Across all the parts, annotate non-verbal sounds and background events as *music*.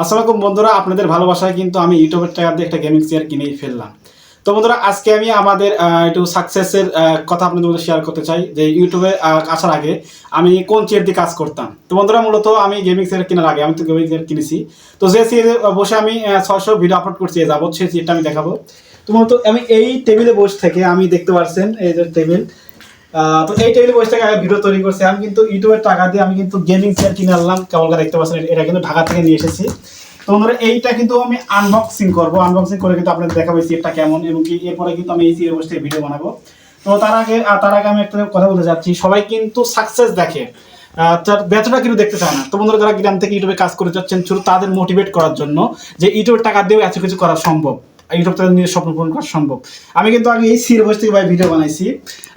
আসসালামাইকুম বন্ধুরা, আপনাদের ভালোবাসায় কিন্তু আমি ইউটিউবের টাকা দিয়ে একটা গেমিং চেয়ার কিনেই ফেললাম। তো বন্ধুরা, আজকে আমি আমাদের একটু সাকসেসের কথা আপনাদের মধ্যে শেয়ার করতে চাই, যে ইউটিউবে আসার আগে আমি কোন চেয়ার দিয়ে কাজ করতাম? তো বন্ধুরা, মূলত আমি গেমিং চেয়ার কেনার আগে, আমি তো গেমিং চেয়ার কিনেছি। তো যে চেয়ারে বসে আমি ছশো ভিডিও আপলোড করছি যাব সেই চেয়ারটা আমি দেখাবো। তো মূলত আমি এই টেবিলে বসে থেকে আমি দেখতে পাচ্ছেন এই যে টেবিল তো এই টেবিলে বসে থেকে ভিডিও তৈরি করছি। আমি কিন্তু ইউটিউবের টাকা দিয়ে আমি কিন্তু গেমিং চেয়ার কিনে আনলাম কেমন দেখতে পাচ্ছেন, এটা কিন্তু ঢাকা থেকে নিয়ে এসেছি। তো বন্ধুরা, এইটা কিন্তু আমি আনবক্সিং করব। আনবক্সিং করে কিন্তু আপনাদের দেখাবো চেয়ারটা কেমন, এবং কি এরপরে কিন্তু আমি এই চেয়ারে বসে ভিডিও বানাবো। তো তার আগে তার আগে আমি একটা কথা বলতে যাচ্ছি সবাই কিন্তু সাকসেস দেখে। তার কিন্তু দেখতে চায় না। তো বন্ধুরা, যারা গ্রাম থেকে ইউটিউবে কাজ করে যাচ্ছেন শুধু তাদের মোটিভেট করার জন্য যে ইউটিউবের টাকা দিয়েও এত কিছু করা সম্ভব। ইউটিউব তাদের নিয়ে স্বপ্ন পূরণ করা সম্ভব। আমি কিন্তু আগে এই সির বসে থেকে ভাই ভিডিও বানাইছি।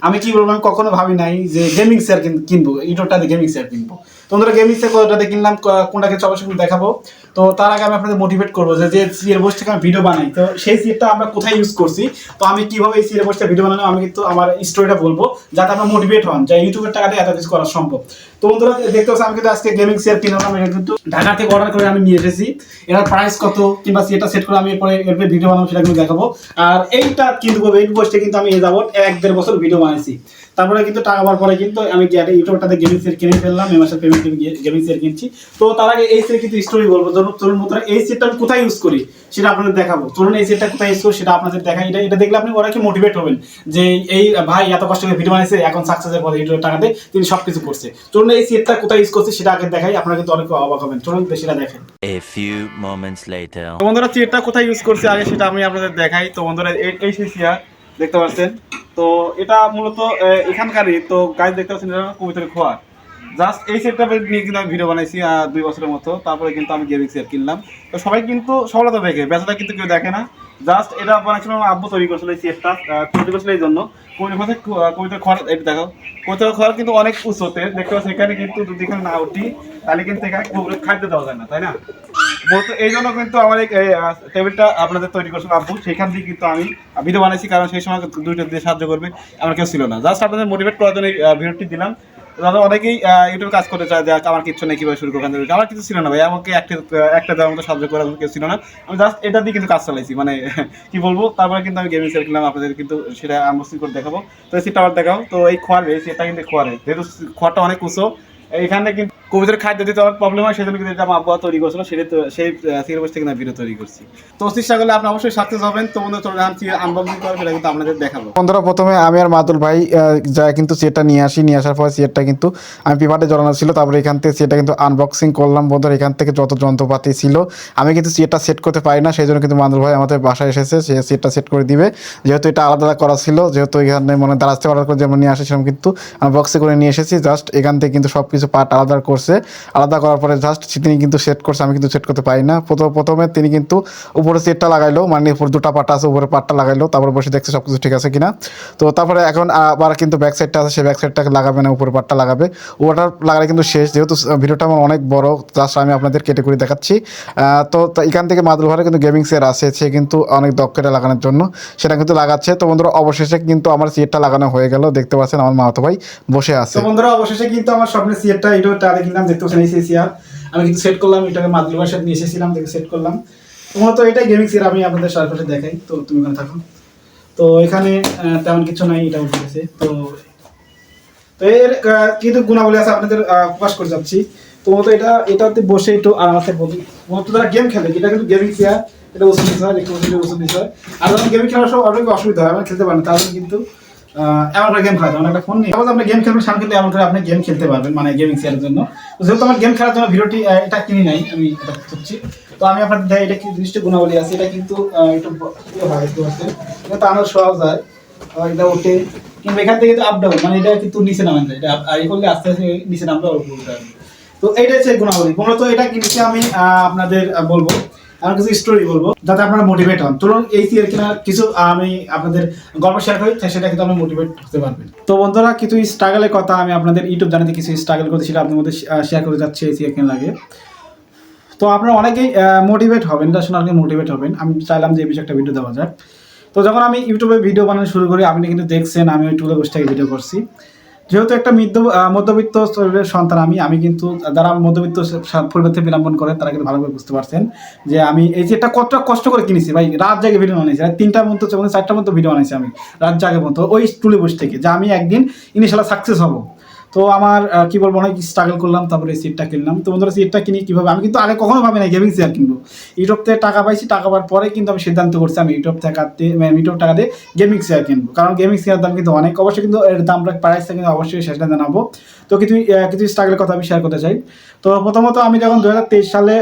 আমি কি বলব আমি কখনো ভাবি নাই যে গেমিং চেয়ার কিনবো, ইউটিউবটা দিয়ে গেমিং চেয়ার কিনবো। তো বন্ধুরা গেমিং চেয়ার কোনটাতে কিনলাম কোনটা কিছু অবশ্যই দেখাবো। তো তার আগে আমি আপনাদের মোটিভেট করব যে যে সিয়ের বসে থেকে আমি ভিডিও বানাই, তো সেই সিয়েরটা আমরা কোথায় ইউজ করছি, তো আমি কীভাবে এই সিয়ের বসে ভিডিও বানানো আমি কিন্তু আমার স্টোরিটা বলব, যাতে আপনারা মোটিভেট হন যে ইউটিউবের টাকাতে এত কিছু করা সম্ভব। তো বন্ধুরা, দেখতে পাচ্ছি আমি কিন্তু আজকে গেমিং চেয়ার কিনলাম এটা কিন্তু ঢাকা থেকে অর্ডার করে আমি নিয়ে এসেছি। এটার প্রাইস কত, কিংবা সেটা সেট করে আমি এরপরে এরপরে ভিডিও বানাবো, সেটা কিন্তু দেখাবো। আর এইটা কিন্তু এই বসে কিন্তু আমি এ যাবত এক দেড় বছর ভিডিও বানাইছি। তারপরে কিন্তু টাকা পাওয়ার পরে কিন্তু আমি ইউটিউবটাতে গেমিং সেট কিনে ফেললাম এই মাসের পেমেন্ট গেমিং সেট কিনছি। তো তার আগে এই সেট কিন্তু স্টোরি বলব। ধরুন ধরুন বন্ধুরা এই সেটটা আমি কোথায় ইউজ করি সেটা আপনাদের দেখাবো। ধরুন এই সেটটা কোথায় ইউজ করি সেটা আপনাদের দেখাই। এটা এটা দেখলে আপনি ওরা কি মোটিভেট হবেন? যে এই ভাই এত কষ্ট করে ভিডিও বানাইছে এখন সাকসেসের পরে ইউটিউবের টাকা দিয়ে তিনি সব কিছু করছে। চলুন এই সেটটা কোথায় ইউজ করছে সেটা আগে দেখাই আপনারা কিন্তু অনেক অবাক হবেন। চলুন সেটা দেখেন। A few moments later. বন্ধুরা চেয়ারটা কোথায় ইউজ করছে আগে সেটা আমি আপনাদের দেখাই। তো বন্ধুরা এই- এই সেই চেয়ার দেখতে পাচ্ছেন? তো এটা মূলত এখানকারই। তো গাছ দেখতে পাচ্ছেন, এটা কবিতার খোয়া। জাস্ট এই সেটটা নিয়ে কিন্তু আমি ভিডিও বানাইছি দুই বছরের মতো। তারপরে কিন্তু আমি গেমিং চেয়ার কিনলাম। তো সবাই কিন্তু সফলতা দেখে বেচাটা কিন্তু কেউ দেখে না। জাস্ট এটা বানাচ্ছিল আমার আব্বু তৈরি করছিল এই চেয়ারটা তৈরি করছিল এই জন্য। কবিতার কথা কবিতার খড় এটা দেখো। কবিতার খড় কিন্তু অনেক উঁচুতে দেখতে পাচ্ছি এখানে কিন্তু যদি এখানে না উঠি, তাহলে কিন্তু এখানে খাদ্য দেওয়া যায় না, তাই না? বলতো এই জন্য কিন্তু আমার এই টেবিলটা আপনাদের তৈরি করছিল আব্বু। সেখান দিয়ে কিন্তু আমি ভিডিও বানাইছি কারণ সেই সময় দুইটা দিয়ে সাহায্য করবে আমার কেউ ছিল না। জাস্ট আপনাদের মোটিভেট করার জন্য এই, ভিডিওটি দিলাম। দাদা অনেকেই ইউটিউবে কাজ করতে চায় যে আমার কিছু নেই কীভাবে শুরু করবেন আমার কিছু ছিল না ভাই আমাকে একটা একটা দেওয়ার মতো সাহায্য করার কেউ ছিল না। আমি জাস্ট এটা দিয়ে কিন্তু কাজ চালাইছি মানে *laughs* কি বলব তারপরে কিন্তু আমি গেমিং সেট কিনলাম আপনাদের কিন্তু সেটা আনবক্সিং করে দেখাবো। তো সেটা আবার দেখাও। তো এই খোয়ারে সেটা কিন্তু খোয়ারে যেহেতু খোয়ারটা অনেক উঁচু এখানে কিন্তু কবিতার খাদ্য দিতে অনেক প্রবলেম হয়, সেজন্য কিন্তু এটা আমার আবহাওয়া তৈরি করছিল, সেটা সেই সিলেবাস থেকে না ভিডিও তৈরি করছি। তো চেষ্টা করলে আপনি অবশ্যই সাকসেস হবেন তো বন্ধু চলে যান আনবক্সিং করে সেটা কিন্তু আপনাদের দেখাবো। বন্ধুরা, প্রথমে আমি আর মাদুল ভাই যা কিন্তু সেটটা নিয়ে আসি, নিয়ে আসার পর সেটটা কিন্তু আমি পিপাটে জড়ানো ছিল, তারপরে এখান থেকে সেটা কিন্তু আনবক্সিং করলাম। বন্ধুরা, এখান থেকে যত যন্ত্রপাতি ছিল, আমি কিন্তু সেটটা সেট করতে পারি না সেই জন্য কিন্তু মাদুল ভাই আমাদের বাসায় এসেছে, সে সেটটা সেট করে দিবে। যেহেতু এটা আলাদা করা ছিল, যেহেতু এখানে মানে থেকে অর্ডার করে যেমন নিয়ে আসে সেরকম কিন্তু আনবক্সিং করে নিয়ে এসেছি জাস্ট এখান থেকে কিন্তু সব কিছু পার্ট আলাদা করছে। আলাদা করার পরে জাস্ট তিনি কিন্তু সেট করছে, আমি কিন্তু সেট করতে পারি না। প্রথম প্রথমে তিনি কিন্তু উপরে সেটটা লাগাইলো মানে উপর দুটো পার্ট আছে, উপরে পার্টটা লাগাইলো, তারপরে বসে দেখছে সব কিছু ঠিক আছে কিনা। তো তারপরে এখন আবার কিন্তু ব্যাক সাইডটা আছে সেই ব্যাক সাইডটাকে লাগাবে না, উপরে পার্টটা লাগাবে। ওটা লাগালে কিন্তু শেষ, যেহেতু ভিডিওটা আমার অনেক বড় জাস্ট আমি আপনাদের কেটে করে দেখাচ্ছি তো এখান থেকে মাদুল ঘরে কিন্তু গেমিং চেয়ার আছে, সে কিন্তু অনেক দক্ষ এটা লাগানোর জন্য সেটা কিন্তু লাগাচ্ছে। তো বন্ধুরা, অবশেষে কিন্তু আমার সিটটা লাগানো হয়ে গেল, দেখতে পাচ্ছেন আমার মামাতো ভাই বসে আছে। বন্ধুরা, অবশেষে কিন্তু আমার স্বপ্নের সিয়ারটা এটা টাকা কিনলাম দেখতে পাচ্ছেন এই আমি কিন্তু সেট করলাম, এটাকে মাদুর সাথে নিয়ে এসেছিলাম, দেখে সেট করলাম। তোমার তো এটাই গেমিং সিয়ার আমি আপনাদের সরাসরি দেখাই, তো তুমি ওখানে থাকো। তো এখানে তেমন কিছু নাই এটা উঠে গেছে তো তো এর কিন্তু গুণাবলী আছে, আপনাদের প্রকাশ করে যাচ্ছি। তো মতো এটা, এটাতে বসে একটু আরামসে বলি তোমার তো তারা গেম খেলে, এটা কিন্তু গেমিং চেয়ার এটা ওষুধ পাচ্ছি এটা ওষুধ বিষয় আর গেমিং খেলার সব অনেক অসুবিধা হয়, আমরা খেলতে পারেন তার জন্য কিন্তু এমন করে গেম খেলা যায় একটা ফোন নিয়ে আপনি গেম খেলবেন সামনে কিন্তু এমন করে আপনি গেম খেলতে পারবেন মানে গেমিং চেয়ারের জন্য। যেহেতু আমার গেম খেলার জন্য ভিডিওটি এটা কিনি নাই, আমি এটা করছি তো আমি আপনাদের এটা কি দৃষ্টি গুণাবলী আছে, এটা কিন্তু একটু ইয়ে হয় দেখতে এটা সহজ যায় এটা ওঠে। কিংবা এখান থেকে আপ ডাউন মানে এটা কিন্তু নিচে নামান যায়, এটা আর করলে আস্তে আস্তে নিচে নামলে উঠে তো এইটা হচ্ছে গুণাবলী। মূলত এটা কিনেছি আমি আপনাদের বলব। আমার কিছু স্টোরি বলব, যাতে আপনারা মোটিভেট হন। চলুন এই সিয়ার কেনার কিছু আমি আপনাদের গল্প শেয়ার করি সেটা কিন্তু আপনি মোটিভেট হতে পারবেন। তো বন্ধুরা, কিছু স্ট্রাগলের কথা আমি আপনাদের ইউটিউব জানাতে কিছু স্ট্রাগল করতে সেটা আপনাদের মধ্যে শেয়ার করে যাচ্ছে এই সিয়ার কেনার আগে। তো আপনারা অনেকেই মোটিভেট হবেন, এটা শুনে মোটিভেট হবেন। আমি চাইলাম যে এই বিষয়ে একটা ভিডিও দেওয়া যাক। তো যখন আমি ইউটিউবে ভিডিও বানানো শুরু করি, আপনি কিন্তু দেখছেন, আমি টুলে বসে থেকে ভিডিও করছি। যেহেতু একটা মধ্য মধ্যবিত্ত সন্তান আমি আমি কিন্তু যারা মধ্যবিত্ত পরিবার থেকে বিলম্বন করেন তারা কিন্তু ভালোভাবে বুঝতে পারছেন যে আমি এই যে একটা কতটা কষ্ট করে কিনেছি, ভাই, রাত জাগে ভিডিও বানিয়েছি রাত তিনটার মতো এবং চারটার মতো ভিডিও বানিয়েছি আমি, রাত জাগে মতো ওই স্টুলে বসে থেকে, যে আমি একদিন ইনশাল্লাহ সাকসেস হব। তো আমার কি বলব, অনেক স্ট্রাগল করলাম, তারপরে এই সিটটা কিনলাম। তো বন্ধুরা সিটটা কিনি কীভাবে? আমি কিন্তু আগে কখনো ভাবি না গেমিং চেয়ার কিনবো। ইউটিউব থেকে টাকা পাইছি, টাকা পাওয়ার পরে কিন্তু আমি সিদ্ধান্ত করছি আমি ইউটিউব থেকে মানে ইউটিউব টাকা দিয়ে গেমিং চেয়ার কিনবো। কারণ গেমিং চেয়ার দাম কিন্তু অনেক। অবশ্যই কিন্তু এর দামটা প্রাইসটা কিন্তু অবশ্যই সেটা জানাব। তো কিছু কিছু স্ট্রাগলের কথা আমি শেয়ার করতে চাই। তো প্রথমত আমি যখন দু হাজার তেইশ সালে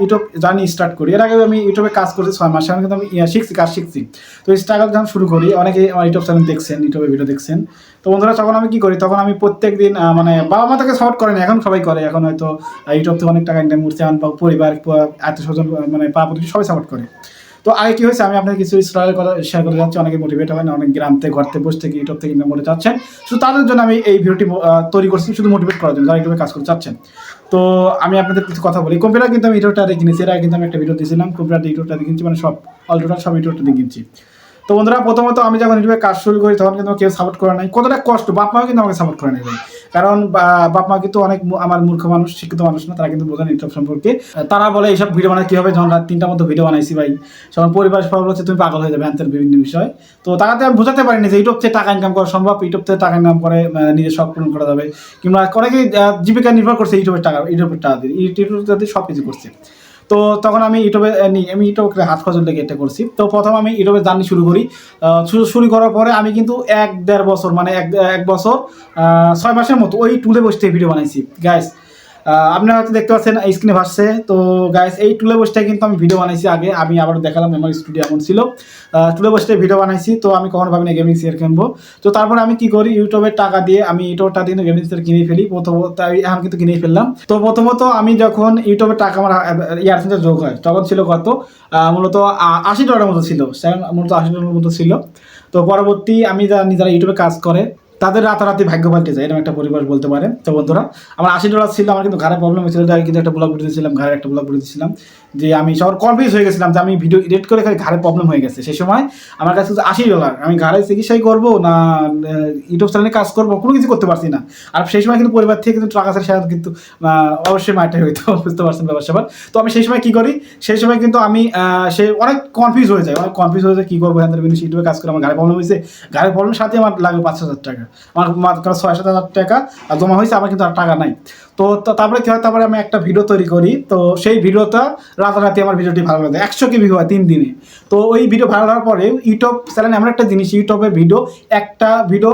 ইউটিউব জার্নি স্টার্ট করি, এর আগে আমি ইউটিউবে কাজ করছি ছয় মাস আমি কিন্তু আমি শিখছি, কাজ শিখছি। তো স্ট্রাগল যখন শুরু করি অনেকে আমার ইউটিউব চ্যানেল দেখছেন, ইউটিউবে ভিডিও দেখছেন। তো বন্ধুরা, তখন আমি কি করি, তখন আমি প্রত্যেক দিন মানে বাবা মা তাকে সাপোর্ট করেন এখন সবাই করে, এখন হয়তো ইউটিউব থেকে অনেক টাকা ইনকাম করছে আমার পরিবার আত্মীয় স্বজন মানে প্রতিবেশী সবাই সাপোর্ট করে। তো আগে কি হয়েছে? আমি আপনার কিছু স্ট্রাগলের কথা শেয়ার করতে যাচ্ছি। অনেকে মোটিভেট হবেন অনেক গ্রাম থেকে ঘর থেকে বসে থেকে ইউটিউব থেকে ইনকাম করতে চাচ্ছেন। শুধু তাদের জন্য আমি এই ভিডিওটি তৈরি করছি শুধু মোটিভেট করার জন্য, যারা ইউটিউবে কাজ করতে চাচ্ছেন। তো আমি আপনাদের কিছু কথা বলি। কম্পিউটার কিন্তু আমি ইউটিউবটা দিয়ে কিনেছি। এর আগে কিন্তু আমি একটা ভিডিও দিয়েছিলাম। কম্পিউটার ইউটিউবটা কিনছি। মানে সব অল টোটাল সব ইউটিউবটা কিনছি। তো বন্ধুরা, প্রথমত আমি যখন ইউটিউবে কাজ শুরু করি, তখন কিন্তু কেউ সাপোর্ট করে নাই। কতটা কষ্ট? বাপ মাও কিন্তু আমাকে সাপোর্ট করে নাই। কারণ বাপ মা কিন্তু অনেক আমার মূর্খ মানুষ, শিক্ষিত মানুষ না, তারা কিন্তু বোঝেন ইউটিউব সম্পর্কে। তারা বলে এইসব ভিডিও বানায় কি হবে যখন রাত তিনটার মতো ভিডিও বানাইছি ভাই। সবার পরিবার সবাই বলছে, তুমি পাগল হয়ে যাবে হ্যান্তের বিভিন্ন বিষয়। তো তারা তো আমি বোঝাতে পারিনি যে ইউটিউব থেকে টাকা ইনকাম করা সম্ভব, ইউটিউব থেকে টাকা ইনকাম করে নিজের শখ পূরণ করা যাবে। কিংবা অনেকেই জীবিকা নির্ভর করছে ইউটিউবের টাকা ইউটিউবের টাকা দিয়ে। ইউটিউব দিয়ে সব কিছু করছে। তো তখন আমি ইউটিউবে আমি ইউটিউবে হাত খরচ লেগে এটা করছি। তো প্রথম আমি ইউটিউবে জার্নি শুরু করি। শুরু শুরু করার পরে আমি কিন্তু এক দেড় বছর মানে এক এক বছর ছয় মাসের মতো ওই টুলে বসতে ভিডিও বানাইছি। গ্যাস আপনারা হয়তো দেখতে পাচ্ছেন স্ক্রিনে ভাসছে। তো গাইস এই টুলে বসতে কিন্তু আমি ভিডিও বানাইছি আগে। আমি আবার দেখালাম আমার স্টুডিও এমন ছিল। টুলে বসতে ভিডিও বানাইছি। তো, আমি কখনো ভাবিনি গেমিং চেয়ার কিনবো। তো, তারপরে আমি কি করি? ইউটিউবের টাকা দিয়ে আমি ইউটিউবটা দিয়ে গেমিং চেয়ার কিনে ফেলি। প্রথমত এখন কিন্তু কিনেই ফেললাম। তো, প্রথমত আমি যখন ইউটিউবের টাকা আমার ইয়ারফোনটা যোগ হয়, তখন ছিল কত? মূলত আশি ডলারের মতো ছিল। মূলত আশি ডলারের মতো ছিল। তো, পরবর্তী আমি যারা নিজেরা ইউটিউবে কাজ করে তাদের রাতারাতি ভাগ্য পাল্টে যায়, এরকম একটা পরিবার বলতে পারে তো বন্ধুরা, আমার আশি ডলার ছিল, আমার কিন্তু ঘরে প্রবলেম হয়েছিল, তাই কিন্তু একটা ব্লগ ভিডিও দিয়েছিলাম ঘরে একটা ব্লগ ভিডিও দিয়েছিলাম। যে আমি সবার কনফিউজ হয়ে গেছিলাম যে আমি ভিডিও এডিট করে খালি ঘরে প্রবলেম হয়ে গেছে। সেই সময় আমার কাছে আশি ডলার, আমি ঘরে চিকিৎসাই করব না ইউটিউব চ্যানেলে কাজ করব, কোনো কিছু করতে পারছি না। আর সেই সময় কিন্তু পরিবার থেকে কিন্তু টাকা সাথে কিন্তু অবশ্যই মাইটা হইতো, বুঝতে পারছেন ব্যাপার স্যাপার। তো আমি সেই সময় কি করি, সেই সময় কিন্তু আমি সে অনেক কনফিউজ হয়ে যায়, অনেক কনফিউজ হয়ে যায়, কী করব হ্যাঁ ইউটিউবে কাজ করে আমার গাড়ি প্রবলেম হয়েছে। গাড়ির প্রবলেম সাথে আমার লাগবে পাঁচ হাজার টাকা। আমার ছয় সাত হাজার টাকা জমা হয়েছে আমার কিন্তু আর টাকা নাই। তো তারপরে কী হয়? তারপরে আমি একটা ভিডিও তৈরি করি। তো সেই ভিডিওটা রাতারাতি আমার ভিডিওটি ভালো লাগে একশো কে ভিউ হয় তিন দিনে। তো ওই ভিডিও ভালো হওয়ার পরে ইউটিউব চ্যানেল এমন একটা জিনিস ইউটিউবের ভিডিও একটা ভিডিও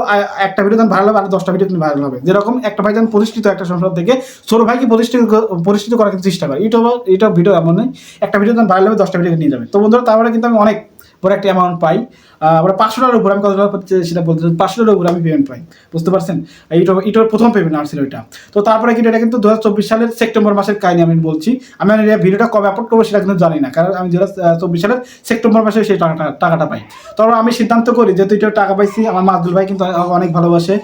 একটা ভিডিও যখন ভালো হবে, আর দশটা ভিডিও কিন্তু ভাইরাল হবে। যেরকম একটা ভাই যখন প্রতিষ্ঠিত একটা সংসার থেকে, ছোট ভাইকে প্রতিষ্ঠিত প্রতিষ্ঠিত করার চেষ্টা করে। ইউটিউব ইউটিউব ভিডিও এমন নয়, একটা ভিডিও যখন ভাইরাল হবে, দশটা ভিডিও নিয়ে যাবে। তো বন্ধুরা, তারপরে কিন্তু আমি অনেক বড় একটা অ্যামাউন্ট পাই। আবার পাঁচশো টাকার উপর, আমি কত টাকা পাচ্ছি সেটা বলতে পাঁচশো টাকার উপর আমি পেমেন্ট পাই। বুঝতে পারছেন? ইউটিউব ইউটিউবের প্রথম পেমেন্ট আসছিল এটা। তো তারপরে কিন্তু এটা কিন্তু দু হাজার চব্বিশ সালের সেপ্টেম্বর মাসের কাহিনী আমি বলছি। আমি ভিডিওটা কবে আপলোড করব সেটা কিন্তু জানি না, কারণ আমি দু চব্বিশ সালের সেপ্টেম্বর মাসে সেই টাকাটা টাকাটা পাই। তারপর আমি সিদ্ধান্ত করি, যেহেতু এটা টাকা পাইছি, আমার মাজদুল ভাই কিন্তু অনেক ভালোবাসে।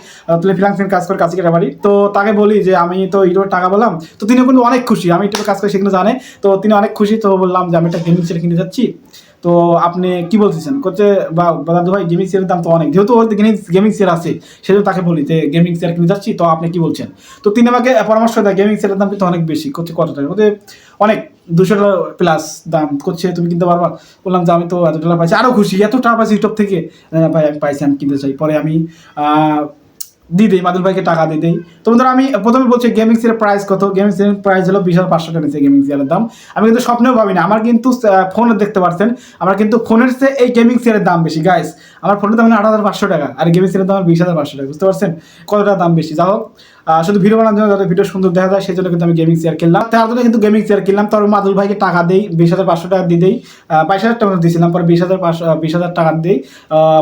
তুলে ফ্রিলান্সিং কাজ করে কাছে কেটে পারি তো তাকে বলি যে, আমি তো ইউটিউবের টাকা বললাম তো তিনি কিন্তু অনেক খুশি। আমি ইউটিউবে কাজ করে সেগুলো জানে। তো তিনি অনেক খুশি, তো বললাম যে, আমি একটা গেমিং সেট কিনতে যাচ্ছি। তো আপনি কি বলতেছেন? করছে বা দাদু ভাই গেমিং চেয়ারের দাম তো অনেক। যেহেতু ওর গেমিং গেমিং চেয়ার আছে, সেজন্য তাকে বলি যে গেমিং চেয়ার কিনে যাচ্ছি, তো আপনি কি বলছেন? তো তিনি আমাকে পরামর্শ দেয় গেমিং চেয়ারের দাম কিন্তু অনেক বেশি করছে কত টাকা? বলতে অনেক, দুশো ডলার প্লাস দাম। করছে তুমি কিনতে পারবা? বললাম যে, আমি তো এত ডলার পাইছি আরও খুশি, এত টাকা পাইছি ইউটিউব থেকে। ভাই, আমি পাইছি, আমি কিনতে চাই। পরে আমি দিয়ে দিই মাদুল ভাইকে টাকা দিয়ে দিই। তো বন্ধুরা, আমি প্রথমে বলছি গেমিং সিয়ারের প্রাইস কত? গেমিং সিয়ারের প্রাইস হলো বিশ হাজার পাঁচশো টাকা গেমিং সিয়ারের দাম। আমি কিন্তু স্বপ্নেও ভাবি না। আমার কিন্তু ফোনে দেখতে পারছেন, আমার কিন্তু ফোনের চেয়ে এই গেমিং সিয়ারের দাম বেশি। গাইস আমার ফোনের দাম আট হাজার পাঁচশো টাকা, আর গেমিং সিয়ারের দাম বিশ হাজার পাঁচশো টাকা, বুঝতে পারছেন? কতটা দাম বেশি? যা হোক শুধু ভিডিও বানানোর জন্য যাতে ভিডিও সুন্দর দেখা যায় সেই জন্য কিন্তু আমি গেমিং চেয়ার কিনলাম। তার জন্য কিন্তু গেমিং চেয়ার কিনলাম। তারপর মাদুল ভাইকে টাকা দেই, বিশ হাজার পাঁচশো টাকা দিয়ে দেই। বাইশ হাজার টাকা দিয়েছিলাম, পরে বিশ হাজার পাঁচশো বিশ হাজার টাকা দিই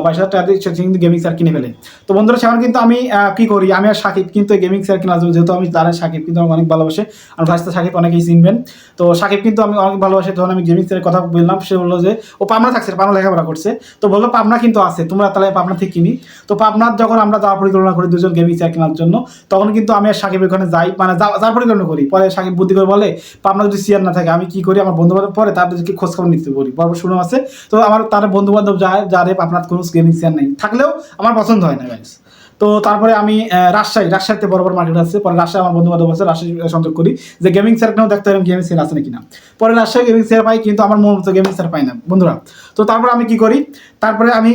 বাইশ হাজার টাকা দিয়ে কিন্তু গেমিং চেয়ার কিনে ফেলে। তো বন্ধুরা, সেখানে কিন্তু আমি কি করি? আমি আর সাকিব কিন্তু গেমিং চেয়ার কেনার জন্য, যেহেতু আমি জানেন সাকিব কিন্তু আমাকে অনেক ভালোবাসে আমার ভাইস্তা সাকিব অনেকেই চিনবেন। তো সাকিব কিন্তু আমি অনেক ভালোবাসে, তখন আমি গেমিং চেয়ারের কথা বললাম, সে বলল যে, ও পাবনা থাকছে, পাবনা লেখাপড়া করছে। তো বলল, পাবনা কিন্তু আছে, তোমরা তাহলে পাবনা থেকে কিনি। তো পাবনার যখন আমরা যাওয়ার পরিকল্পনা করি দুজন গেমিং চেয়ার কেনার জন্য, তখন কিন্তু আমি আর সাকিব ওখানে যাই মানে যার পরিকল্পনা করি। পরে সাকিব বুদ্ধি করে বলে, পাবনা যদি সিয়ার না থাকে, আমি কি করি? আমার বন্ধু বান্ধব পরে তাদেরকে খোঁজ খবর নিতে পারি বরাবর শুনে আছে। তো আমার তার বন্ধু বান্ধব যায় যারে আপনার কোনো গেমিং সিয়ার নেই। থাকলেও আমার পছন্দ হয় না গাইস তো তারপরে আমি রাজশাহী, রাজশাহীতে বড় বড় মার্কেট আছে। পরে রাজশাহী আমার বন্ধু বান্ধব আছে, রাজশাহী সংযোগ করি। যে গেমিং সেটটাও দেখতে পারেন গেমিং সেট আছে নাকি না? পরে রাজশাহী গেমিং সেট পাই, কিন্তু আমার মন মতো গেমিং সেট পাই না, বন্ধুরা। তো তারপরে আমি কি করি? তারপরে আমি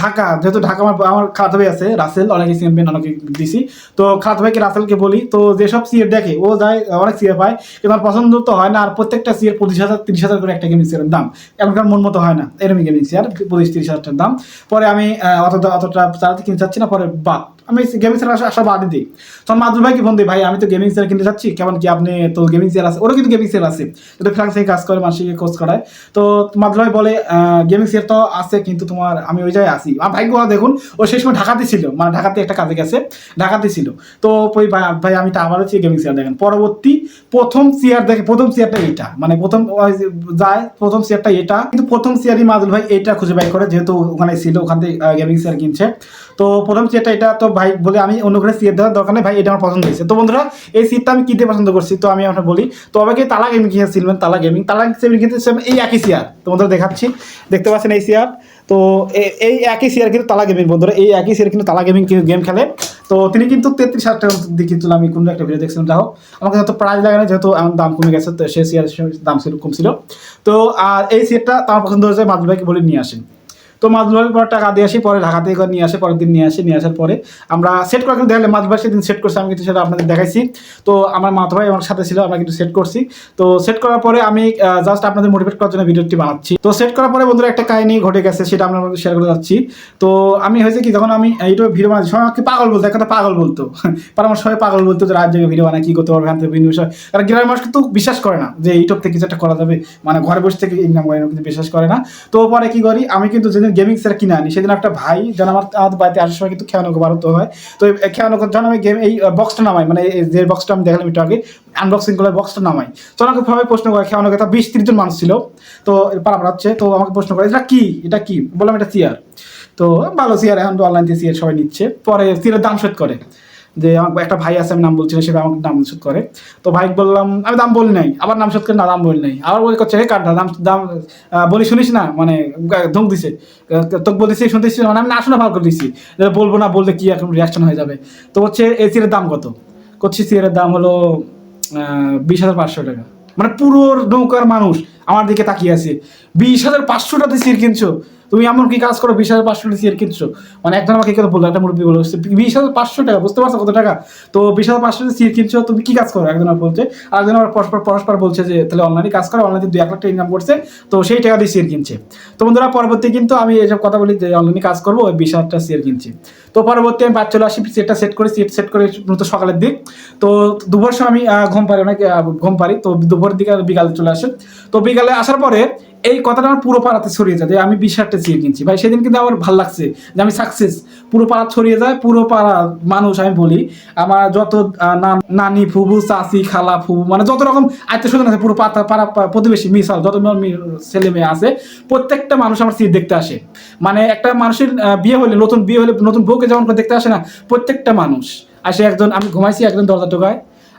ঢাকা, যেহেতু ঢাকা আমার আমার ভাই আছে, রাসেল, অনেকে সিএমপি অনেকে দিছি। তো খালাতো ভাইকে রাসেলকে বলি, তো যেসব সিএর দেখে, ও যায়, অনেক সিএ পায়, কিন্তু আমার পছন্দ তো হয় না, আর প্রত্যেকটা সিএর পঁচিশ হাজার, তিরিশ হাজার করে একটা গেমিং সিয়ারের দাম। এখনকার মন মতো হয় না এরকমই গেমিং সিয়ার পঁচিশ, তিরিশ হাজারটার দাম। পরে আমি অতটা অতটা চালাতে কিনতে চাচ্ছি না, পরে বাদ আমি গেমিং সিয়ার আসা বাদই দিই। তখন ফোন দিই ভাই, আমি তো গেমিং কিনতে চাচ্ছি কেমন কি আপনি তো গেমিং আছে? ওরা কিন্তু গেমিং আছে। কিন্তু ফ্রান্স থেকে কাজ করে মাসিকে কোর্স করায়। তো মাদুর ভাই বলে গেমিং তো আছে, কিন্তু তোমার আমি ওই জায়গায় আসি আমার ভাই গোয়া দেখুন, ও সেই সময় ঢাকাতে ছিল। মানে ঢাকাতে একটা কাজে গেছে, ঢাকাতে ছিল। তো ওই ভাই আমি তা আবার হচ্ছে গেমিং সিয়ার দেখেন। পরবর্তী প্রথম সিয়ার দেখে, প্রথম সিয়ারটা এটা মানে প্রথম যায়, প্রথম সিয়ারটা এটা কিন্তু প্রথম সিয়ারই মাদুল ভাই এটা খুঁজে বাই করে, যেহেতু ওখানে ছিল, ওখান থেকে গেমিং সিয়ার কিনছে। তো প্রথম সিয়ারটা এটা তো ভাই বলে আমি অন্য করে সিয়ার দেওয়ার দরকার নেই, ভাই, এটা আমার পছন্দ হয়েছে। তো বন্ধুরা, এই সিটটা আমি কিনতে পছন্দ করছি, তো আমি আপনার বলি। তো আমাকে তালা গেমিং কিনে কিনেছিলেন তালা গেমিং তালা গেমিং কিন্তু এই একই সিয়ার তো বন্ধুরা, দেখাচ্ছি। দেখতে পাচ্ছেন এই সিয়ার তো এই একই সিয়ার কিন্তু তালা গেমিং বন্ধুরা। এই একই সিয়ার কিন্তু তালা গেমিং গেম খেলে। তো তিনি কিন্তু তেত্রিশ হাজার টাকা কিনছিল আমি কোনো একটা ভিডিও দেখছিলাম। যাই হোক, আমাকে যত প্রাইজ লাগে না, যেহেতু আমার দাম কমে গেছে, তো সে সিয়ার দাম ছিল কম ছিল। তো, আর এই সিয়ারটা তার পছন্দ হয়েছে মাদুল ভাইকে বলে নিয়ে আসেন। তো মাদুল ভাইয়ের পর টাকা দিয়ে আসি, পরে ঢাকা থেকে নিয়ে আসে, পরের দিন নিয়ে আসি, নিয়ে আসার পরে আমরা সেট করে কিন্তু দেখলে মাদুল ভাই সেদিন সেট করছি, আমি কিন্তু সেটা আপনাদের দেখাইছি। তো আমার মাথা ভাই আমার সাথে ছিল, আমরা কিন্তু সেট করছি। তো সেট করার পরে আমি জাস্ট আপনাদের মোটিভেট করার জন্য ভিডিওটি বানাচ্ছি। তো সেট করার পরে বন্ধুরা একটা কাহিনী ঘটে গেছে, সেটা আমরা শেয়ার করে যাচ্ছি। তো আমি হয়েছে কি, যখন আমি ইউটিউবে ভিডিও বানাচ্ছি, সবাই আমাকে পাগল বলতো একটা পাগল বলতো। *laughs* পরে আমার সবাই পাগল বলতো যে রাত ভিডিও বানায়, কি করতে পারবে হ্যান বিভিন্ন বিষয়। কারণ গ্রামের মানুষ কিন্তু বিশ্বাস করে না যে ইউটিউব থেকে কিছু একটা করা যাবে। মানে ঘরে বসে থেকে ইনকাম করে কিন্তু বিশ্বাস করে না। তো পরে কি করি, আমি কিন্তু যেদিন গেমিং সেটা কিনে আনি সেদিন একটা ভাই, যেন আমার আমাদের বাড়িতে আসার সময় কিন্তু খেয়ানক বাড়তে হয়। তো খেয়ানক যখন আমি গেম, এই বক্সটা নামাই মানে যে বক্সটা আমি দেখালাম একটু আগে আনবক্সিং করে বক্সটা নামাই। তো আমাকে সবাই প্রশ্ন করে খেয়ানক এটা বিশ তিরিশ জন মানুষ ছিল। তো পাড়া হচ্ছে তো আমাকে প্রশ্ন করে, এটা কি? এটা কি? বললাম, এটা চেয়ার তো ভালো চেয়ার এখন তো অনলাইন দিয়ে চেয়ার সবাই নিচ্ছে। পরে চেয়ারের দাম শোধ করে। যে আমার একটা ভাই আছে আমি নাম বলছি না, সে আমাকে নাম শোধ করে। তো ভাই বললাম আমি দাম বলি নাই। আবার নাম শোধ করে না দাম বলি নাই। আবার বলে করছে হে কাটা দাম দাম বলি শুনিস না? মানে ধমক দিছে। তোকে বলেছি শুনতেছি মানে আমি না শোনা ভালো করে দিছি। বলব না বললে কি এখন রিয়াকশন হয়ে যাবে? তো হচ্ছে এই সিয়ারের দাম কত? করছি সিয়ারের দাম হলো বিশ হাজার পাঁচশো টাকা। মানে পুরো নৌকার মানুষ আমার দিকে তাকিয়ে আছে। বিশ হাজার পাঁচশো টাকা সিয়ার কিনছো। তুমি এমন কি কাজ করো, বিশ হাজার পাঁচশো টাকা কিনছো? মানে একজন আমাকে কথা বলল, একটা মুরব্বী বলো বিশ হাজার পাঁচশো টাকা, বুঝতে পারছ কত টাকা? তো বিশ হাজার পাঁচশো টাকা কিনছো, তুমি কি কাজ করো? একজন বলছে আর একজন আমার পরস্পর পরস্পর বলছে যে, তাহলে অনলাইনে কাজ করো অনলাইনে দুই এক লাখ টাকা ইনকাম করছে। তো সেই টাকা দিয়ে সিয়ার কিনছে। তো বন্ধুরা, পরবর্তী কিন্তু আমি এসব কথা বলি যে অনলাইনে কাজ করব, ওই বিশ হাজার টাকা সিয়ার কিনছি। তো পরবর্তী আমি বাদ চলে আসি, সেটটা সেট করে, সেট সেট করে মূলত সকালের দিক। তো দুপুর সময় আমি ঘুম পারি অনেক ঘুম পারি তো দুপুরের দিকে বিকালে চলে আসে। তো বিকালে আসার পরে এই কথাটা আমার পুরো পাড়াতে ছড়িয়ে যায় যে আমি বিশ হাজারটা সিট কিনছি। ভাই, সেদিন কিন্তু আমার ভালো লাগছে যে আমি সাকসেস পুরো পাড়া ছড়িয়ে যায়, পুরো পাড়া মানুষ আমি বলি। আমার যত নানি ফুবু চাচি, খালা ফুবু মানে যত রকম আত্মীয় স্বজন আছে, পুরো পাড়া পাড়া প্রতিবেশী, মিশাল, যত ছেলে মেয়ে আছে, প্রত্যেকটা মানুষ আমার সিট দেখতে আসে। মানে একটা মানুষের বিয়ে হলে, নতুন বিয়ে হলে, নতুন বউকে যেমন করে দেখতে আসে না, প্রত্যেকটা মানুষ। আসে একজন, আমি ঘুমাইছি একজন দরজা টোকায়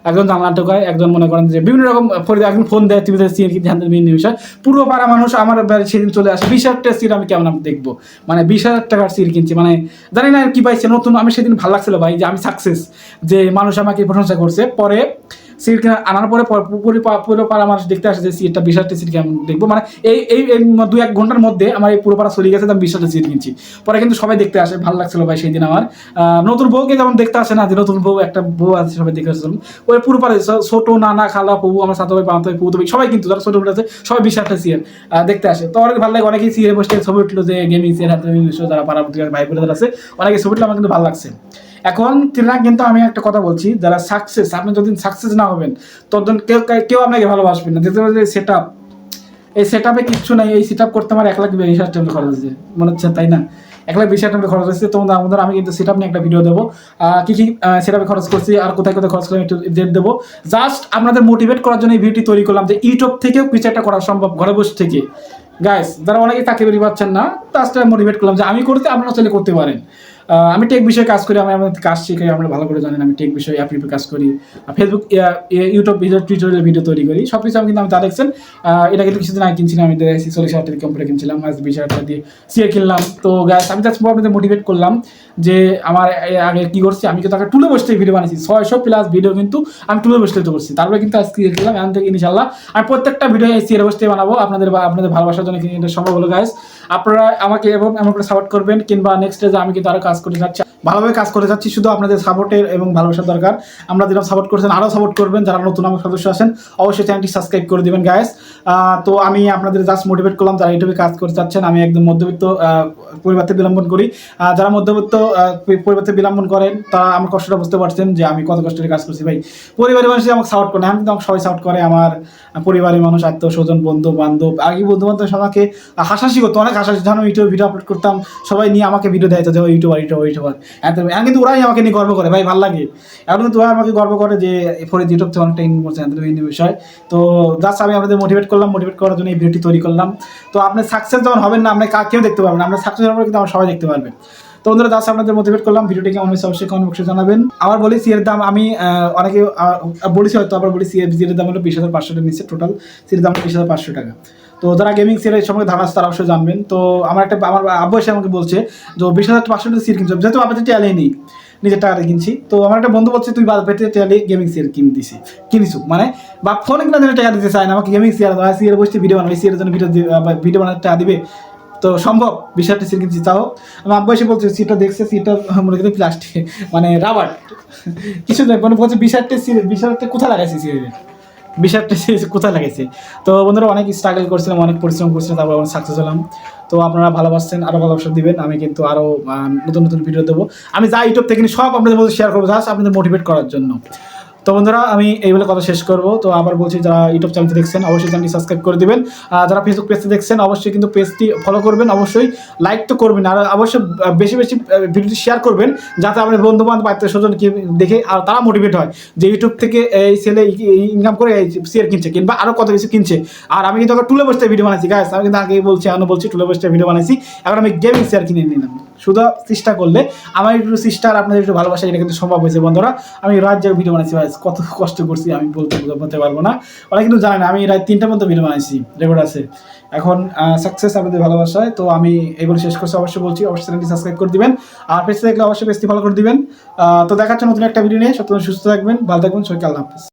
একজন জানলা টোকায় একজন মনে করেন যে বিভিন্ন রকম একজন ফোন দেয় টিভিতে সিএন কি ধ্যান বিভিন্ন বিষয়। পুরো পাড়া মানুষ আমার বাড়ি সেদিন চলে আসে, বিশ হাজার সিট আমি কেমন আমি দেখব? মানে বিশ হাজার টাকার সিট কিনছি মানে জানি না কি পাইছে, নতুন, আমি সেদিন ভালো লাগছিল ভাই, যে আমি সাকসেস যে মানুষ আমাকে প্রশংসা করছে। পরে সিট কিনা আনার পরে পর- পাড়া মানুষ দেখতে আসে যে সিটটা বিশ হাজার সিট কেমন দেখব। মানে এই এই দু এক ঘণ্টার মধ্যে আমার এই পুরো পাড়া চলে গেছে আমি বিশ হাজার সিট কিনছি। পরে কিন্তু সবাই দেখতে আসে, ভালো লাগছিল ভাই সেই দিন আমার। নতুন বউকে যেমন দেখতে আসে না, যে নতুন বউ, একটা বউ আছে, সবাই দেখতে আসছিলাম ওই পুরো পাড়ে ছোট নানা, খালা পবু আমার সাথে ভাই পাঁচ পবু সবাই কিন্তু, যারা ছোট আছে, সবাই বিশ হাজার সিয়ার দেখতে আসে। তো অনেক ভালো লাগে, অনেকেই সিয়ারে বসে ছবি উঠল যে গেমিং সিয়ার হাতে যারা পাড়া ভাই বোনেদের আছে অনেকে ছবি উঠল, আমার কিন্তু ভালো লাগছে। এখন তিনা কিন্তু আমি একটা কথা বলছি, যারা সাকসেস আপনি যতদিন সাকসেস না হবেন, ততদিন কেউ কেউ আপনাকে ভালোবাসবেন না। দেখতে পাচ্ছি সেট আপ এই সেট আপে কিচ্ছু নাই, এই সেট আপ করতে আমার এক লাখ বিশ হাজার টাকা খরচ হয়েছে। মনে হচ্ছে, তাই না? এক লাখ বিশ হাজার টাকা খরচ হয়েছে তোমাদের আমাদের আমি কিন্তু সেট আপ নিয়ে একটা ভিডিও দেবো। কি কি সেট আপে খরচ করছি আর কোথায় কোথায় খরচ করলাম একটু ডেট দেবো। জাস্ট আপনাদের মোটিভেট করার জন্য এই ভিডিওটি তৈরি করলাম যে ইউটিউব থেকেও কিছু একটা করা সম্ভব, ঘরে বসে থেকে। গাইস যারা অনেকেই চাকরি বাকরি পাচ্ছেন না জাস্ট মোটিভেট করলাম যে আমি করতে, আপনারা চাইলে করতে পারেন। আমি টেক বিষয়ে কাজ করি, আমি আমাদের কাজ শিখাই আমরা ভালো করে জানেন, আমি টেক বিষয়ে অ্যাপ কাজ করি Facebook YouTube video tutorial video তৈরি করি সব কিছু আমি কিন্তু আমি তা দেখছেন এটা কিন্তু কিছুদিন আগে কিনছিলাম, আমি দেখছি, চল্লিশ হাজার টাকা কম্পিউটার কিনছিলাম, আজ বিশ হাজার টাকা দিয়ে সিএ কিনলাম। তো গ্যাস আমি জাস্ট আপনাদের মোটিভেট করলাম যে আমার আগে কি করছি, আমি কিন্তু আগে টুলে বসতে ভিডিও বানিয়েছি ছয়শো প্লাস ভিডিও কিন্তু আমি টুলে বসতে তো করছি। তারপরে কিন্তু আজকে কিনলাম এখান থেকে ইনশাল্লাহ আমি প্রত্যেকটা ভিডিও সিএর বসতে বানাবো, আপনাদের আপনাদের ভালোবাসার জন্য কিন্তু এটা সম্ভব হলো গাইস আপনারা আমাকে এবং এমন করে সাপোর্ট করবেন কিংবা নেক্সট ডে আমি কিন্তু আরও কাজ করে যাচ্ছি ভালোভাবে কাজ করে যাচ্ছি শুধু আপনাদের সাপোর্টের এবং ভালোবাসার দরকার। আমরা যেরকম সাপোর্ট করছেন আরও সাপোর্ট করবেন যারা নতুন আমার সদস্য আছেন অবশ্যই চ্যানেলটি সাবস্ক্রাইব করে দিবেন গাইস তো আমি আপনাদের জাস্ট মোটিভেট করলাম যারা ইউটিউবে কাজ করতে চাচ্ছেন আমি একদম মধ্যবিত্ত আহ, পরিবার থেকে বিলম্বন করি। যারা মধ্যবিত্ত আহ, পরিবার থেকে বিলম্বন করেন তারা আমার কষ্টটা বুঝতে পারছেন যে আমি কত কষ্টের কাজ করছি ভাই। পরিবারের মানুষ আমাকে সাপোর্ট করে আমি কিন্তু আমাকে সবাই সাপোর্ট করে আমার পরিবারের মানুষ আত্মীয় স্বজন বন্ধু বান্ধব আগে বন্ধু বান্ধব আমাকে হাসাহাসি করতো অনেক যখন আমি ইউটিউবে ভিডিও আপলোড করতাম, সবাই নিয়ে আমাকে ভিডিও দেয় যে ইউটিউবার ইউটিউবার ইউটিউবার। এখন কিন্তু ওরাই আমাকে নিয়ে গর্ব করে, ভাই, ভালো লাগে। এখন কিন্তু ওরা আমাকে গর্ব করে যে ফরিদ ইউটিউব থেকে অনেকটা ইনকাম করছে এত বিষয়। তো জাস্ট আমি আপনাদের মোটিভেট করলাম মোটিভেট করার জন্য এই ভিডিওটি তৈরি করলাম। তো আপনি সাকসেস যখন হবেন না, আপনি কেউ দেখতে পারবেন আপনার সাকসেস হওয়ার কিন্তু সবাই দেখতে পারবেন তো বন্ধুরা জাস্ট আপনাদের মোটিভেট করলাম ভিডিওটি কেমন হয়েছে অবশ্যই কমেন্ট বক্সে জানাবেন। আবার বলি সিএর দাম আমি অনেকে বলেছি হয়তো, আবার বলি সিএর দাম হলো বিশ হাজার পাঁচশো টাকা নিচ্ছে টোটাল সিএর দাম বিশ হাজার পাঁচশো টাকা। তো যারা গেমিং সিএর সম্পর্কে ধারণা আছে, তারা অবশ্যই জানবেন। তো আমার একটা আমার আব্বু এসে আমাকে বলছে যে বিশ হাজার পাঁচশো টাকা সিট কিনছো। যেহেতু আপনাদের টেয়ালে নেই, নিজের টাকাতে কিনছি। তো আমার একটা বন্ধু বলছে, তুই বাদ পেতে টেয়ালে গেমিং সিয়ার কিনে দিছি কিনিসু মানে বা ফোনে কিনা জন্য টাকা দিতে চায় না, আমাকে গেমিং সিয়ার সিয়ার বসে ভিডিও বানাবে সিয়ার জন্য ভিডিও ভিডিও বানাতে টাকা দিবে। তো সম্ভব, বিশ হাজার সিট কিনছি তাও আমার আব্বু এসে বলছে সিটটা দেখছে সিটটা মনে করি প্লাস্টিক মানে রাবার *laughs* কিছু মানে বলছে, বিশ হাজার বিশ হাজার কোথায় লাগাইছি সিরিয়ালে হাজার কোথায় লাগাইছে? তো বন্ধুরা, অনেক স্ট্রাগল করছিলাম, অনেক পরিশ্রম করছিলাম, তারপর অনেক সাকসেস হলাম। তো আপনারা ভালোবাসছেন আরও ভালোবাসা দিবেন, আমি কিন্তু আরও নতুন নতুন ভিডিও দেবো। আমি যা ইউটিউব থেকে সব আপনাদের মধ্যে শেয়ার করব জাস্ট আপনাদের মোটিভেট করার জন্য। তো বন্ধুরা, আমি এই বলে কথা শেষ করব। তো আবার বলছি, যারা ইউটিউব চ্যানেলটি দেখছেন, অবশ্যই চ্যানেলটি সাবস্ক্রাইব করে দিবেন। যারা ফেসবুক পেজটি দেখছেন, অবশ্যই কিন্তু পেজটি ফলো করবেন। অবশ্যই লাইক তো করবেন, আর অবশ্যই বেশি বেশি ভিডিওটি শেয়ার করবেন, যাতে আপনার বন্ধু বান্ধব আত্মীয় স্বজন দেখে আর তারা মোটিভেট হয় যে ইউটিউব থেকে এই ছেলে ইনকাম করে শেয়ার কিনছে, কিংবা আরও কত কিছু কিনছে। আর আমি কিন্তু টুলে বসতে ভিডিও বানাইছি গাছ আমি কিন্তু আগেই বলছি এখনও বলছি, টুলে বসতে ভিডিও বানাইছি। এখন আমি গেমিং শেয়ার কিনে নিলাম। শুধু চেষ্টা করলে আমার একটু চেষ্টা আর আপনাদের একটু ভালোবাসা, এটা কিন্তু সম্ভব হয়েছে বন্ধুরা। আমি রাত জায়গায় ভিডিও বানাইছি ভাই, কত কষ্ট করছি, আমি বলতে বলতে পারব না। ওরা কিন্তু জানে না, আমি রাত তিনটার মতো ভিডিও বানাইছি রেকর্ড আছে। এখন সাকসেস আপনাদের ভালোবাসায়, তো আমি এই বলে শেষ করছি। অবশ্যই বলছি, অবশ্যই চ্যানেলটি সাবস্ক্রাইব করে দিবেন, আর পেজে দেখলে অবশ্যই পেজটি ফলো করে দিবেন। তো দেখাচ্ছে নতুন একটা ভিডিও নিয়ে সত্যি সুস্থ থাকবেন, ভালো থাকবেন, সবাইকে আল্লাহ হাফিজ।